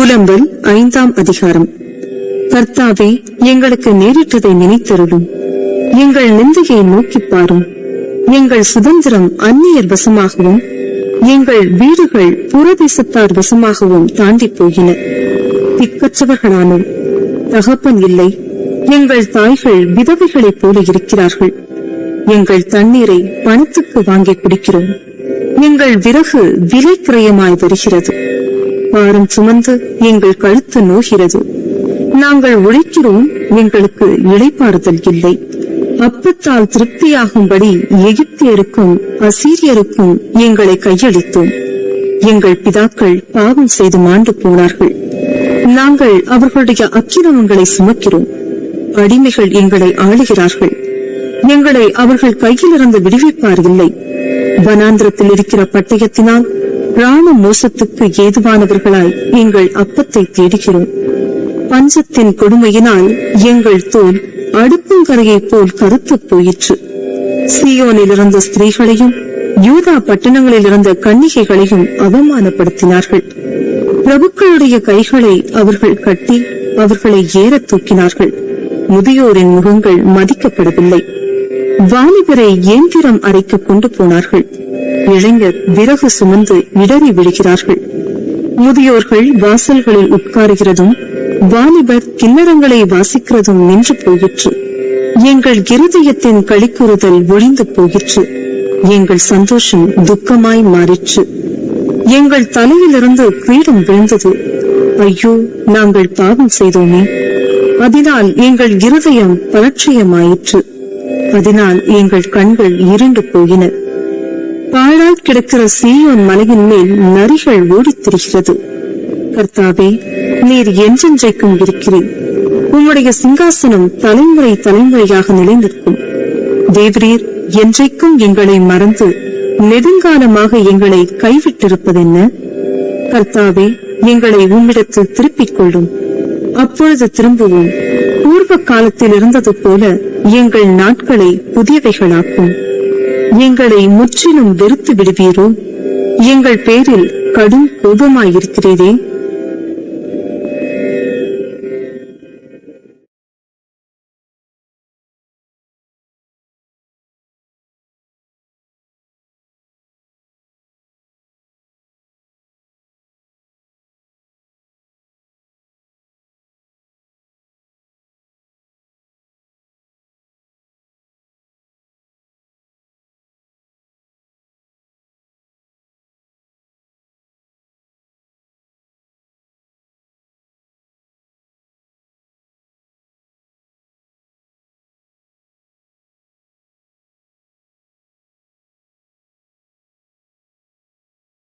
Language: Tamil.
புலம்பல் ஐந்தாம் அதிகாரம். கர்த்தாவே எங்களுக்கு நேரிட்டதை நினைத்தருளும். எங்கள் நிந்தையை நோக்கி பாரும். எங்கள் சுதந்திரம் அந்நியர் வசமாகவும் எங்கள் வீடுகள் புறதேசத்தார் வசமாகவும் தாண்டி போகின. திக்கற்றவர்களானோம் தகப்பன் இல்லை. எங்கள் தாய்கள் விதவைகளைப் போல இருக்கிறார்கள். எங்கள் தண்ணீரை பணத்துக்கு வாங்கி குடிக்கிறோம். எங்கள் விறகு விலை கிரயமாய் வருகிறது. பாரம் சுமந்து எங்கள் கழுத்து நோகிறது. நாங்கள் உழைக்கிறோம் எங்களுக்கு இளைப்பாறுதல் இல்லை. அப்பத்தால் திருப்தியாகும்படி எகிப்தியருக்கும் அசீரியருக்கும் எங்களை கையளித்தோம். எங்கள் பிதாக்கள் பாவம் செய்து மாண்டு போனார்கள். நாங்கள் அவர்களுடைய அக்கிரமங்களை சுமக்கிறோம். அடிமைகள் எங்களை ஆளுகிறார்கள். எங்களை அவர்கள் கையிலிருந்து விடுவிப்பார் இல்லை. வனாந்திரத்தில் இருக்கிற பட்டயத்தினால் ராம மோசத்துக்கு ஏதுவானவர்களாய் எங்கள் அப்பத்தை தேடுகிறோம். பஞ்சத்தின் கொடுமையினால் எங்கள் தோல் அடுப்புங்கரையைப் போல் கருத்துப் போயிற்று. சியோனில் இருந்த ஸ்திரீகளையும் யூதா பட்டணங்களில் இருந்த கன்னிகைகளையும் அவமானப்படுத்தினார்கள். பிரபுக்களுடைய கைகளை அவர்கள் கட்டி அவர்களை ஏறத் தூக்கினார்கள். முதியோரின் முகங்கள் மதிக்கப்படவில்லை. வாலிபரை இயந்திரம் அறைக்கு கொண்டு போனார்கள். இளைஞர் விறகு சுமந்து இடறி விடுகிறார்கள் முதியோர்கள் வாசல்களில் உட்காருகிறதும் வாலிபர் கிண்ணறங்களை வாசிக்கிறதும் நின்று போயிற்று. எங்கள் இருதயத்தின் களிக்குறுதல் ஒழிந்து போயிற்று. எங்கள் சந்தோஷம் துக்கமாய் மாறிற்று. எங்கள் தலையிலிருந்து கிரீடம் விழுந்தது. ஐயோ நாங்கள் பாவம் செய்தோமே. அதனால் எங்கள் இருதயம் பலட்சியமாயிற்று அதனால் எங்கள் கண்கள் இருண்டு போயின. பாழாய் கிடக்கிற சீயோன் மலையின் மேல் நரிகள் ஓடித் திரிகிறது கர்த்தாவே நீர் என்றென்றைக்கும் இருக்கிறேன். உம்முடைய சிங்காசனம் தலைமுறை தலைமுறையாக நிலைநிற்கும். தேவரீர் என்றைக்கும் எங்களை மறந்து நெடுங்காலமாக எங்களை கைவிட்டிருப்பதென்ன? கர்த்தாவே எங்களை உம்மிடத்தில் திருப்பிக் கொள்ளும். அப்பொழுது திரும்புவோம். பூர்வ காலத்தில் இருந்தது போல எங்கள் நாட்களை புதியவைகளாக்கும். எங்களை முற்றிலும் வெறுத்து விடுவீரோ? எங்கள் பேரில் கடும் கோபமாயிருக்கிறீரே.